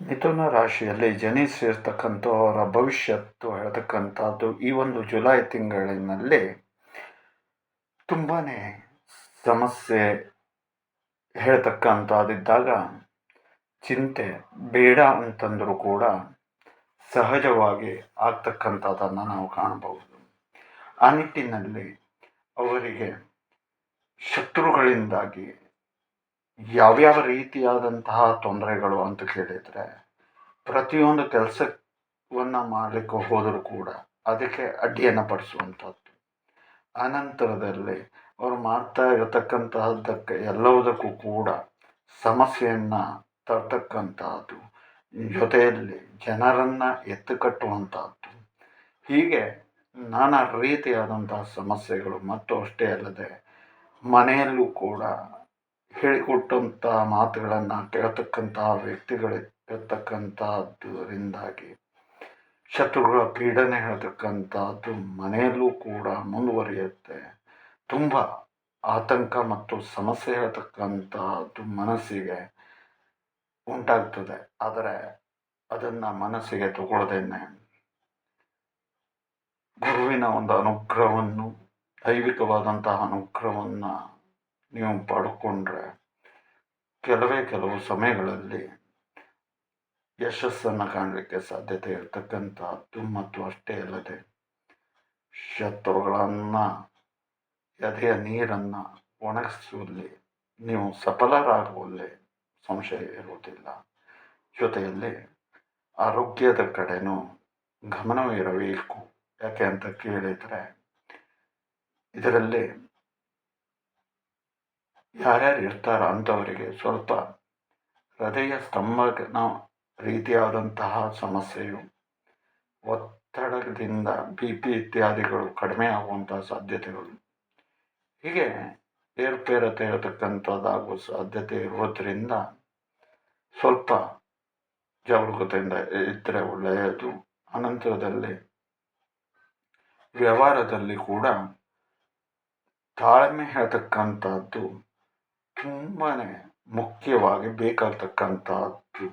ಮಿಥುನ ರಾಶಿಯಲ್ಲಿ ಜನಿಸಿರ್ತಕ್ಕಂಥವರ ಭವಿಷ್ಯತ್ತು ಹೇಳ್ತಕ್ಕಂಥದ್ದು ಈ ಒಂದು ಜುಲೈ ತಿಂಗಳಿನಲ್ಲಿ ತುಂಬಾ ಸಮಸ್ಯೆ ಹೇಳ್ತಕ್ಕಂಥದ್ದಿದ್ದಾಗ ಚಿಂತೆ ಬೇಡ ಅಂತಂದರೂ ಕೂಡ ಸಹಜವಾಗಿ ಆಗ್ತಕ್ಕಂಥದ್ದನ್ನು ನಾವು ಕಾಣಬಹುದು. ಆ ನಿಟ್ಟಿನಲ್ಲಿ ಅವರಿಗೆ ಶತ್ರುಗಳಿಂದಾಗಿ ಯಾವ್ಯಾವ ರೀತಿಯಾದಂತಹ ತೊಂದರೆಗಳು ಅಂತ ಕೇಳಿದರೆ, ಪ್ರತಿಯೊಂದು ಕೆಲಸವನ್ನು ಮಾಡಲಿಕ್ಕೆ ಹೋದರೂ ಕೂಡ ಅದಕ್ಕೆ ಅಡ್ಡಿಯನ್ನು ಪಡಿಸುವಂಥದ್ದು. ಅನಂತರದಲ್ಲಿ ಅವರು ಮಾಡ್ತಾ ಇರತಕ್ಕಂತಹದ್ದಕ್ಕೆ ಎಲ್ಲವುದಕ್ಕೂ ಕೂಡ ಸಮಸ್ಯೆಯನ್ನು ತರ್ತಕ್ಕಂತಹದ್ದು, ಜೊತೆಯಲ್ಲಿ ಜನರನ್ನು ಎತ್ತು ಕಟ್ಟುವಂತಹದ್ದು. ಹೀಗೆ ನಾನಾ ರೀತಿಯಾದಂತಹ ಸಮಸ್ಯೆಗಳು ಮತ್ತು ಅಷ್ಟೇ ಅಲ್ಲದೆ ಮನೆಯಲ್ಲೂ ಕೂಡ ಹೇಳಿಕೊಟ್ಟಂಥ ಮಾತುಗಳನ್ನು ಕೇಳ್ತಕ್ಕಂತಹ ವ್ಯಕ್ತಿಗಳು ಇರ್ತಕ್ಕಂಥದ್ರಿಂದಾಗಿ ಶತ್ರುಗಳ ಪೀಡನೆ ಹೇಳ್ತಕ್ಕಂಥದ್ದು ಮನೆಯಲ್ಲೂ ಕೂಡ ಮುಂದುವರಿಯುತ್ತೆ. ತುಂಬ ಆತಂಕ ಮತ್ತು ಸಮಸ್ಯೆ ಹೇಳ್ತಕ್ಕಂಥದ್ದು ಮನಸ್ಸಿಗೆ ಉಂಟಾಗ್ತದೆ. ಆದರೆ ಅದನ್ನು ಮನಸ್ಸಿಗೆ ತಗೊಳ್ಳದೇನೆ ಗುರುವಿನ ಒಂದು ಅನುಗ್ರಹವನ್ನು, ದೈವಿಕವಾದಂತಹ ಅನುಗ್ರಹವನ್ನು ನೀವು ಪಡ್ಕೊಂಡ್ರೆ ಕೆಲವೇ ಕೆಲವು ಸಮಯಗಳಲ್ಲಿ ಯಶಸ್ಸನ್ನು ಕಾಣಲಿಕ್ಕೆ ಸಾಧ್ಯತೆ ಇರತಕ್ಕಂಥದ್ದು ಮತ್ತು ಅಷ್ಟೇ ಅಲ್ಲದೆ ಶತ್ರುಗಳನ್ನು, ಎದೆಯ ನೀರನ್ನು ಒಣಗಿಸುವಲ್ಲಿ ನೀವು ಸಫಲರಾಗುವಲ್ಲಿ ಸಂಶಯ ಇರುವುದಿಲ್ಲ. ಜೊತೆಯಲ್ಲಿ ಆರೋಗ್ಯದ ಕಡೆನೂ ಗಮನವಿರಬೇಕು ಯಾಕೆ ಅಂತ ಕೇಳಿದರೆ ಇದರಲ್ಲಿ ಯಾರ್ಯಾರು ಇರ್ತಾರ ಅಂಥವರಿಗೆ ಸ್ವಲ್ಪ ಹೃದಯ ಸ್ತಂಭನ ರೀತಿಯಾದಂತಹ ಸಮಸ್ಯೆಯು ಒತ್ತಡದಿಂದ ಬಿ ಪಿ ಇತ್ಯಾದಿಗಳು ಕಡಿಮೆ ಆಗುವಂತಹ ಸಾಧ್ಯತೆಗಳು. ಹೀಗೆ ಏರುಪೇರತೆ ಇರತಕ್ಕಂಥದ್ದಾಗುವ ಸಾಧ್ಯತೆ ಇರುವುದರಿಂದ ಸ್ವಲ್ಪ ಜಾಗರೂಕತೆಯಿಂದ ಇದ್ದರೆ ಒಳ್ಳೆಯದು. ಅನಂತರದಲ್ಲಿ ವ್ಯವಹಾರದಲ್ಲಿ ಕೂಡ ತಾಳ್ಮೆ ಹೇಳ್ತಕ್ಕಂಥದ್ದು ತುಂಬಾ ಮುಖ್ಯವಾಗಿ ಬೇಕಾಗ್ತಕ್ಕಂಥದ್ದು